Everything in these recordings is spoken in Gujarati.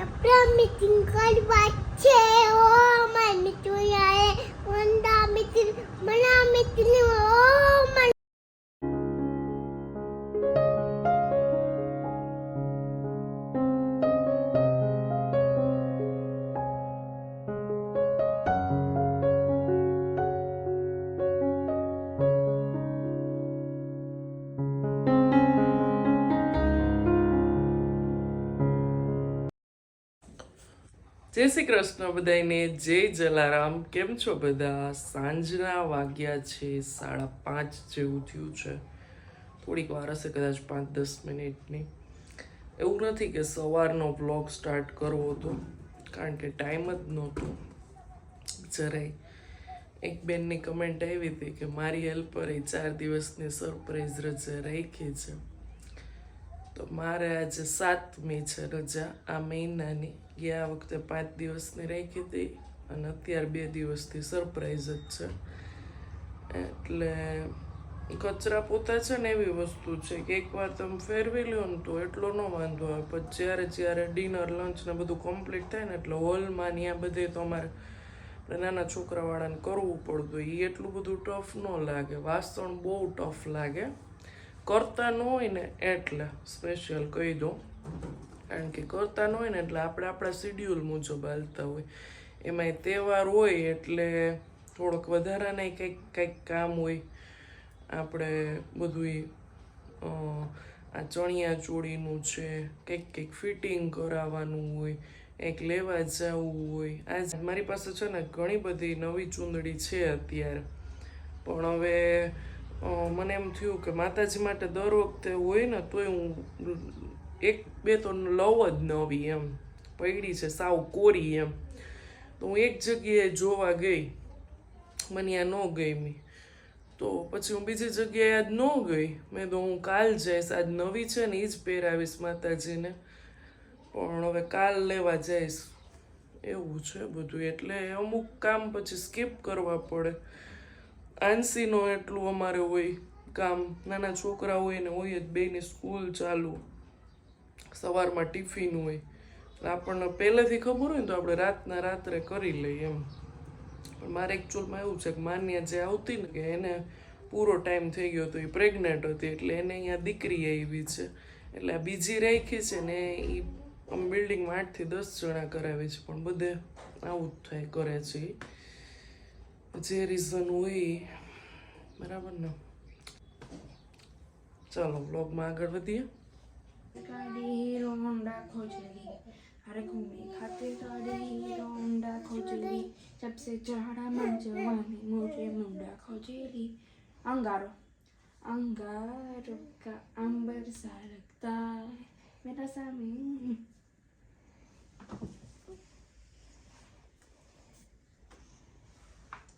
ચપરા મીટિંગ કરવા છે ઓ માર મિત્રો જય શ્રી કૃષ્ણ બધાને જય જલારામ. કેમ છો બધા? સાંજના વાગ્યા છે, સાડા પાંચ જેવું થયું છે. થોડીક વાર હશે કદાચ પાંચ દસ મિનિટની. એવું નથી કે સવારનો બ્લોગ સ્ટાર્ટ કરવો હતો, કારણ કે ટાઈમ જ નહોતો. જરાય. એક બેનની કમેન્ટ આવી હતી કે, મારી હેલ્પરે ચાર દિવસની સરપ્રાઈઝ રજા રાખી છે. તો મારે આજે સાતમી છે રજા. આ મહિનાની. ગયા વખતે પાંચ દિવસની રાખી હતી અને અત્યારે બે દિવસથી સરપ્રાઈઝ જ છે. એટલે કચરા પોતા છે ને એવી વસ્તુ છે કે એકવાર તમે ફેરવી લ્યો ને તો એટલો ન વાંધો આવે. પછી જ્યારે જ્યારે ડિનર લંચ ને બધું કમ્પ્લીટ થાય ને એટલે હોલમાં આ બધે તો અમારે નાના છોકરાવાળાને કરવું પડતું એ એટલું બધું ટફ ન લાગે. વાસણ બહુ ટફ લાગે. કરતા ન હોય ને એટલે સ્પેશિયલ કહી દઉં. કારણ કે કરતા ન હોય ને એટલે આપણે આપણા શિડ્યુલ મુજબ હાલતા હોય. એમાંય તહેવાર હોય એટલે થોડોક વધારાને કંઈક કંઈક કામ હોય. આપણે બધુંય આ ચણિયા ચોળીનું છે, કંઈક કંઈક ફિટિંગ કરાવવાનું હોય એક લેવા જવું હોય. આજ મારી પાસે છે ને ઘણી બધી નવી ચૂંદડી છે અત્યારે. પણ હવે મને એમ થયું કે માતાજી માટે દર વખતે હોય ને તોય હું એક બે તો લવ જ નવી એમ. પૈડી છે, સાવ કોરી એમ. તો હું એક જગ્યાએ જોવા ગઈ. મને આ ન ગમી. તો પછી હું બીજી જગ્યાએ આજ ન ગઈ. મેં તો હું કાલ જઈશ, આજ નવી છે ને એ જ પહેરાવીશ માતાજીને. પણ હવે કાલ લેવા જઈશ. એવું છે બધું. એટલે અમુક કામ પછી સ્કીપ કરવા પડે. આંસીનો એટલું અમારે હોય. કામ નાના છોકરા હોય ને હોય જ બેની સ્કૂલ ચાલુ. સવારમાં ટિફિન હોય. એટલે આપણને પહેલેથી ખબર હોય ને તો આપણે રાતના રાત્રે કરી લઈએ એમ. પણ મારે એકચ્યુઅલમાં એવું છે કે માન્યા જે આવતી ને કે એને પૂરો ટાઈમ થઈ ગયો તો એ પ્રેગ્નેન્ટ હતી, એટલે એને અહીંયા દીકરી આવી છે. એટલે આ બીજી રાખી છે ને એ આમ બિલ્ડિંગમાં આઠથી દસ જણા કરાવે છે, પણ બધે આવું જ થાય, કરે છે. જે રીઝન હોય બરાબર ને? ચાલો બ્લોગમાં આગળ વધીએ. ગાડી હીરો હોન્ડા ખોજલી. હરે ખાતે ગાડી હીરો હોન્ડા જબસે ચહાડા માં જવાની મોજે મુંડા ખોજેલી. અંગારો. અંગારો કા અંબર સા મેરા સામે.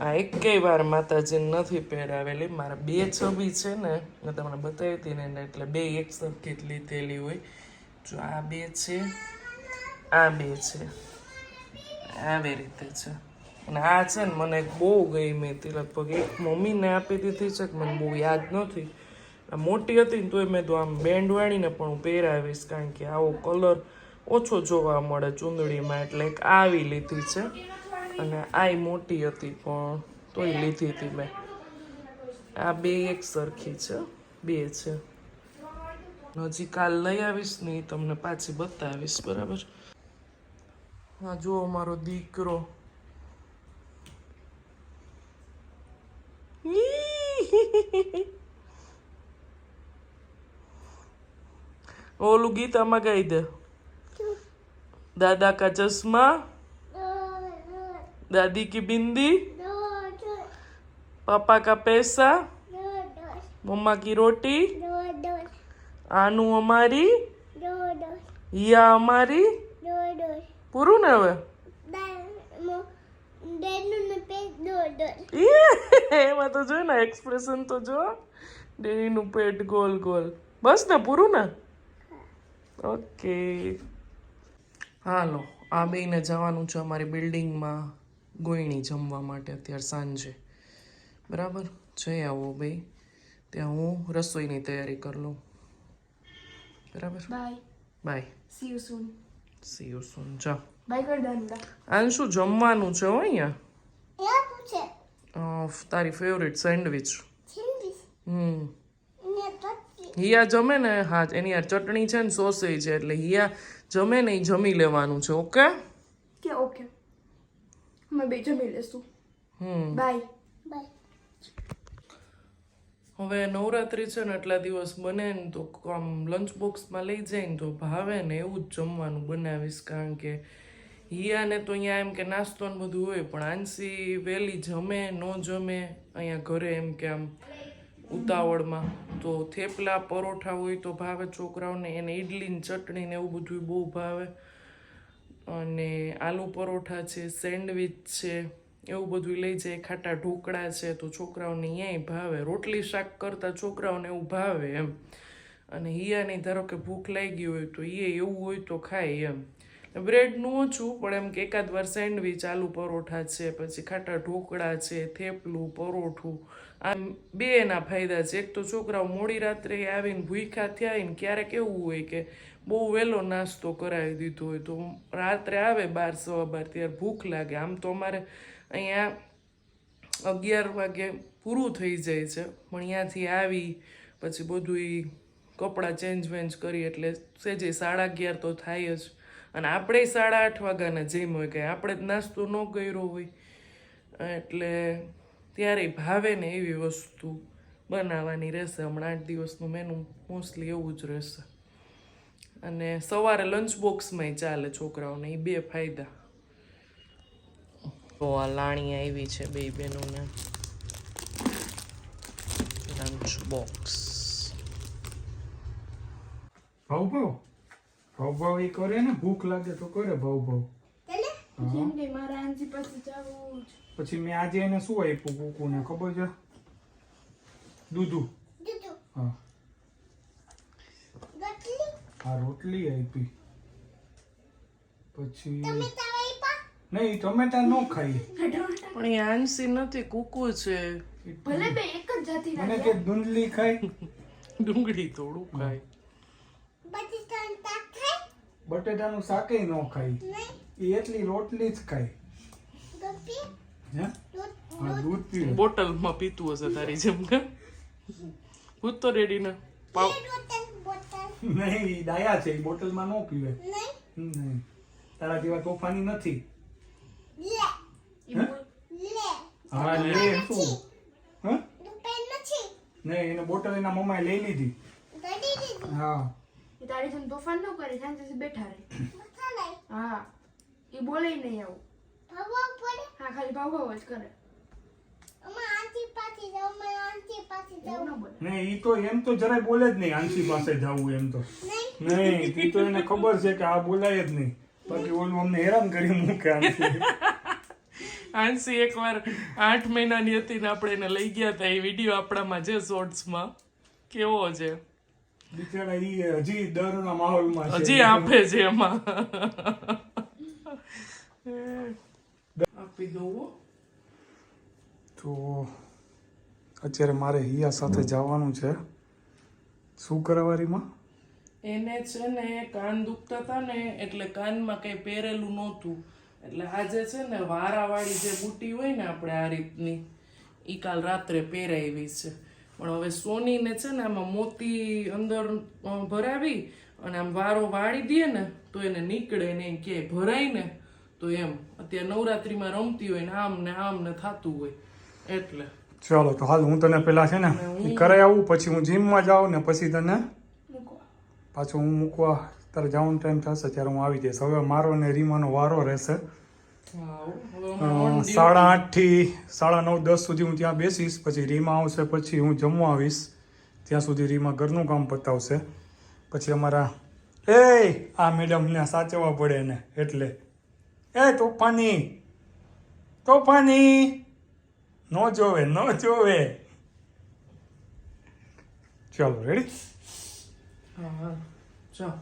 આ એકેય વાર માતાજી નથી પહેરાવેલી. મારા બે છબી છે ને, મેં તમને બતાવી હતી ને એટલે બે એક સરખી જ લીધેલી હોય. જો આ બે છે, આ બે છે. આવી રીતે છે. અને આ છે ને મને બહુ ગઈ હતી. લગભગ એક મમ્મીને આપી દીધી છે કે મને બહુ યાદ નથી. મોટી હતી ને તોય મેં તો આમ બેન્ડ વાળીને પણ હું પહેરાવીશ કારણ કે આવો કલર ઓછો જોવા મળે ચૂંદડીમાં. એટલે એક આવી લીધી છે. અને આય મોટી હતી પણ તોય લીધી હતી મેં. આ બે એક સરખી છે બે છે. હજી કાલ લઈ આવીશ ને તમને પાછી બતાવીશ બરાબર? હા જુઓ મારો દીકરો. ઓલું ગીત આમાં ગાઈ દે. દાદા કા ચશ્મા. दादी की बिंदी पापा का पैसा मम्मा की रोटी આનું અમારી હિયા અમારી પૂરું ને હવે ડેડનું ને પેટ દોડ દોડ ઈ, એમાં તો જો ને એક્સપ્રેશન તો જો ડેનીનું પેટ ગોલ ગોલ બસ ને પૂરું ને ઓકે હાલો આ બેને જવાનું છે અમારી બિલ્ડિંગમાં ગોયણી જમવા માટે અત્યારે સાંજે. બરાબર? જઈ આવો બે ત્યાં હું રસોઈની તૈયારી કરી લઉં. બરાબર? Bye bye see you soon see you soon જા. બાય કર દાનુડા આને શું જમવાનું છે હો અહીંયા? એ પૂછે અ, તારી ફેવરેટ સેન્ડવિચ હમ. હિયા જમે ને? હા એની આ ચટણી છે ને સોસેજ છે એટલે હિયા જમે ને જમી લેવાનું છે ઓકે કે ઓકે અમે બે જમી લેશું હમ બાય બાય હવે નવરાત્રી છે ને એટલા દિવસ બને ને તો આમ લંચ બોક્સમાં લઈ જાય ને તો ભાવે ને એવું જ જમવાનું બનાવીશ કારણ કે હિયાને તો અહીંયા એમ કે નાસ્તો ને બધું હોય પણ આંસી વહેલી જમે ન જમે અહીંયા ઘરે એમ કે આમ ઉતાવળમાં તો થેપલા પરોઠા હોય તો ભાવે છોકરાઓને એને ઇડલી ને ચટણી ને એવું બધું બહુ ભાવે અને આલુ પરોઠા છે, સેન્ડવિચ છે, એવું બધું લઈ જાય, ખાટા ઢોકળા છે તો છોકરાઓને અહીંયા ભાવે. રોટલી શાક કરતાં છોકરાઓને એવું ભાવે એમ. અને હિયાની ધારો કે ભૂખ લાગી હોય તો એ એવું હોય તો ખાય એમ. બ્રેડનું ઓછું, પણ એમ કે એકાદ વાર સેન્ડવિચ, આલુ પરોઠા છે, પછી ખાટા ઢોકળા છે, થેપલું, પરોઠું. આમ બે એના ફાયદા છે. એક તો છોકરાઓ મોડી રાત્રે આવીને ભૂખ્યા થયા ને ક્યારેક એવું હોય કે બહુ વહેલો નાસ્તો કરાવી દીધો હોય તો રાત્રે આવે બાર, સવા બાર, ત્યારે ભૂખ લાગે. આમ તો અમારે અહીંયા અગિયાર વાગે પૂરું થઈ જાય છે, પણ ત્યાંથી આવી, પછી બધું કપડાં ચેન્જ વેન્જ કરી, એટલે સેજે સાડા અગિયાર તો થાય જ. અને આપણે સાડા આઠ વાગ્યાના જેમ હોય કે આપણે જ નાસ્તો ન કર્યો હોય. એટલે ત્યારે ભાવે ને એવી વસ્તુ બનાવવાની રહેશે. હમણાં આઠ દિવસનું મેનુ મોસ્ટલી એવું જ રહેશે. અને સવારે લંચ બોક્સમાંય ચાલે છોકરાઓને એ બે ફાયદા. તો આ લાણી આવી છે બે બહેનોને. લંચ બોક્સ ભાવ ભાવ ભાવ ભાવ એ કરે ને? ભૂખ લાગે તો કરે ભાવ ભાવ પછી મેં આજે એને શું આપ્યું કુકુને ખબર છે? દૂધું. દૂધું. હા. આ રોટલી આપી. પછી નહીં ટમેટા ન ખાઈ. પણ એ આંસી નથી કુકુ છે. ભલે બે એક જ જાતિના મને કે ડુંગળી ખાય ડુંગળી થોડું ખાય. બટેટાનું શાક ન ખાય એ એટલી રોટલી જ ખાય બોટલમાં પીતું હશે તારી જેમ કે? ભૂત તો રેડી ને પાવ નહીં ડાયા છે એ બોટલમાં ન પીવે. નહીં. નહીં. તારા જેવા તોફાની નથી. હા લે શું? હા? નહીં એને બોટલ એના મમ્માએ લઈ લીધી. હા. એ તારી જેમ તોફાન ન કરે સુધી બેઠા રહે. હા. એ બોલે નહીં આવું. હા ખાલી ભાવ ભાવ જ કરે. નહીં ઈ તો એમ તો જરાય બોલે જ નહીં આંસી પાસે જવું એમ તો. નહીં. ઈ તો એને ખબર છે કે આ બોલાય જ નહીં. બાકી ઓલું અમને હેરાન કરી મૂકે આંસી આંસી એકવાર આઠ મહિનાની હતી ને આપણે એને લઈ ગયા હતા. એ વીડિયો આપણામાં છે શોર્ટ્સમાં. કેવો છે? બિચારા ઈ હજી ડરના માહોલમાં છે. હજી આપે છે એમાં. આપી દઉં. તો અત્યારે મારે હિયા સાથે જવાનું છે. શું કરવારીમાં એને છે ને કાન દુખતા હતા ને એટલે કાનમાં કઈ પહેરેલું નહોતું. એટલે આજે છે ને વારાવાળી જે બુટી હોય ને આપણે આ રીતની એ કાલ રાત્રે પહેરાવી છે. પણ હવે સોનીને છે ને આમાં મોતી અંદર ભરાવી અને આમ વારો વાળી દે ને તો એને નીકળે ને ક્યાંય ભરાય ને, તો એમ. અત્યારે નવરાત્રિમાં રમતી હોય ને આમ ને આમ ને થતું હોય. એટલે. ચાલો તો હાલ હું તને પેલા છે ને ઈ કરાઈ આવું પછી હું જીમમાં જાઉં ને પછી તને પાછો પાછું હું મૂકવા તારે જવાનો ટાઈમ થશે ત્યારે હું આવી જઈશ. હવે મારો ને રીમાનો વારો રહેશે. સાડા આઠથી સાડા આઠથી સાડા નવ દસ સુધી હું ત્યાં બેસીશ પછી રીમા આવશે પછી હું જમવા આવીશ. ત્યાં સુધી રીમા ઘરનું કામ પતાવશે. પછી અમારા એ આ મેડમને સાચવવા પડે ને એટલે. એ તોફાની. તોફાની. નો જોવે નો જોવે. ચાલો રેડી હા હા. ચાલ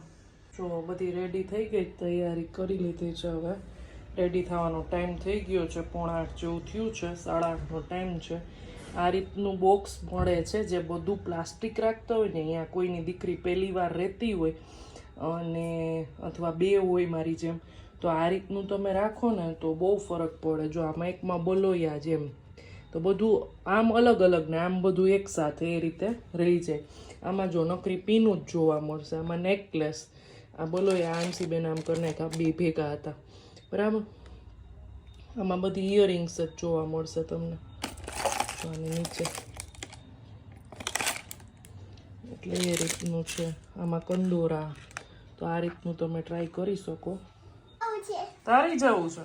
જો, બધી રેડી થઈ ગઈ તૈયારી કરી લીધી છે હવે. રેડી થવાનો ટાઈમ થઈ ગયો છે, પોણા આઠ જેવું થયું છે, સાડા આઠનો ટાઈમ છે. આ રીતનું બોક્સ મળે છે, જે બધું પ્લાસ્ટિક રાખતા હોય ને, અહીંયા કોઈની દીકરી પહેલી વાર રહેતી હોય, અને અથવા બે હોય મારી જેમ, તો આ રીતનું તમે રાખો ને, તો બહુ ફરક પડે. જો આમાં એકમાં બોલોયા જેમ. તો બધું આમ અલગ અલગ ને આમ બધું એક સાથે એ રીતે રહી જાય. આમાં જો નકરી પીનું જ જોવા મળશે આમાં નેકલેસ આ બોલો એ આમસી બેન આમ કરીને બે ભેગા હતા. બરાબર? આમાં બધી ઇયરિંગ્સ જ જોવા મળશે તમને. જો નીચે. એટલે એ રીતનું છે. આમાં કંદોરા તો આ રીતનું તમે ટ્રાય કરી શકો. તારી જવું છે.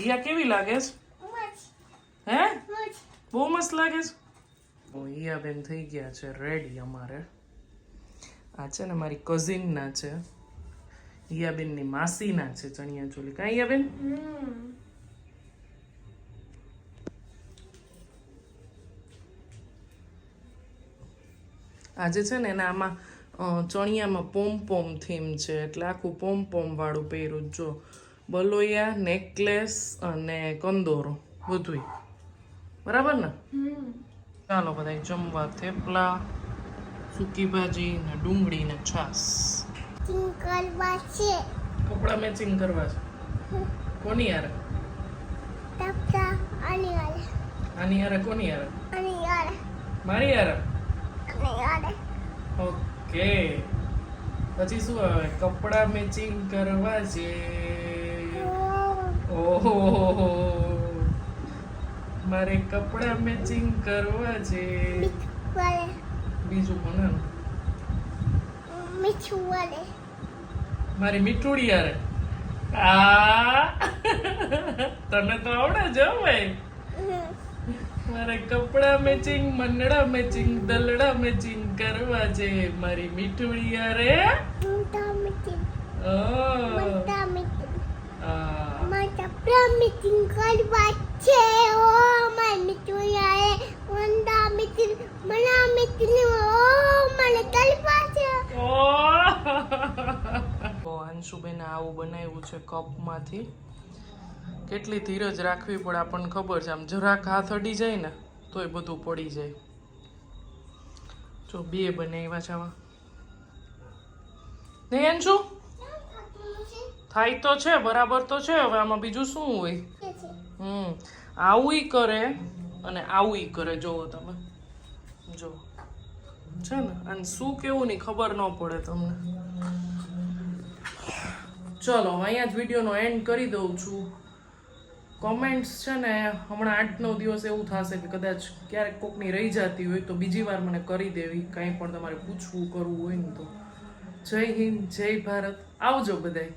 હિયા કેવી લાગે છે? હે? બહુ મસ્ત લાગે છે. ભૈયાબેન થઈ ગયા છે રેડી અમારે. આ છે ને મારી કઝિનના છે. હિયાબેનની માસીના છે, ચણિયા ચોલી. કાં હિયાબેન આજે છે ને એના આમાં ચણિયામાં પોમ પોમ થીમ છે, એટલે આખું પોમ પોમ વાળું પહેર્યું જો, બલોયા નેકલેસ અને કંદોરો, બધુંય. બરાબર ને? ચાલો બધા જમવા થેપલા સૂકી ભાજી ને ડુંગળી ને છાસ કપડા મેચિંગ કરવા છે. કોની યાર આની યાર કોની યાર મારી યાર ઓકે. પછી શું આવે? કપડા મેચિંગ કરવા છે. ઓહો. મારે કપડા મેચિંગ કરવા છે. બીજું કોને મીઠું વાલે મારી મીઠુડી યાર. આ! તને તો આવડે જો ભાઈ. મારે કપડા મેચિંગ મંડળા મેચિંગ દલડા મેચિંગ કરવા છે. મારી મીઠુડી યારે મોટા મેચિંગ. મોટા મીઠું આ મારા પ્રમિટિંગ કરવા છે ઓ માય મીઠું યાર વંદા મીઠું મના મીઠું ઓ મને કરવા છે તો અંશુબેન આવું બનાવ્યું છે કપમાંથી. કેટલી ધીરજ રાખવી પડે આપણને ખબર છે. આમ જરાક હાથ અડી જાય ને તોય બધું પડી જાય. જો બે બનાવ્યા છે આમાં નહીં અંશુ? થાય તો છે, બરાબર તો છે, હવે આમાં બીજું શું હોય? હમ આવું કરે અને આવું કરે, જોવો તમે. જો, છે ને? અને શું કેવું નહીં ખબર ન પડે તમને. ચલો અહીંયા જ વિડીયોનો એન્ડ કરી દઉં છું. કોમેન્ટ્સ છે ને, હમણાં આઠ નવ દિવસ એવું થશે કે કદાચ ક્યારેક કોકની રહી જતી હોય તો બીજી વાર મને કરી દેવી, કંઈ પણ તમારે પૂછવું, કરવું હોય ને તો. જય હિન્દ, જય ભારત. આવજો બધાય.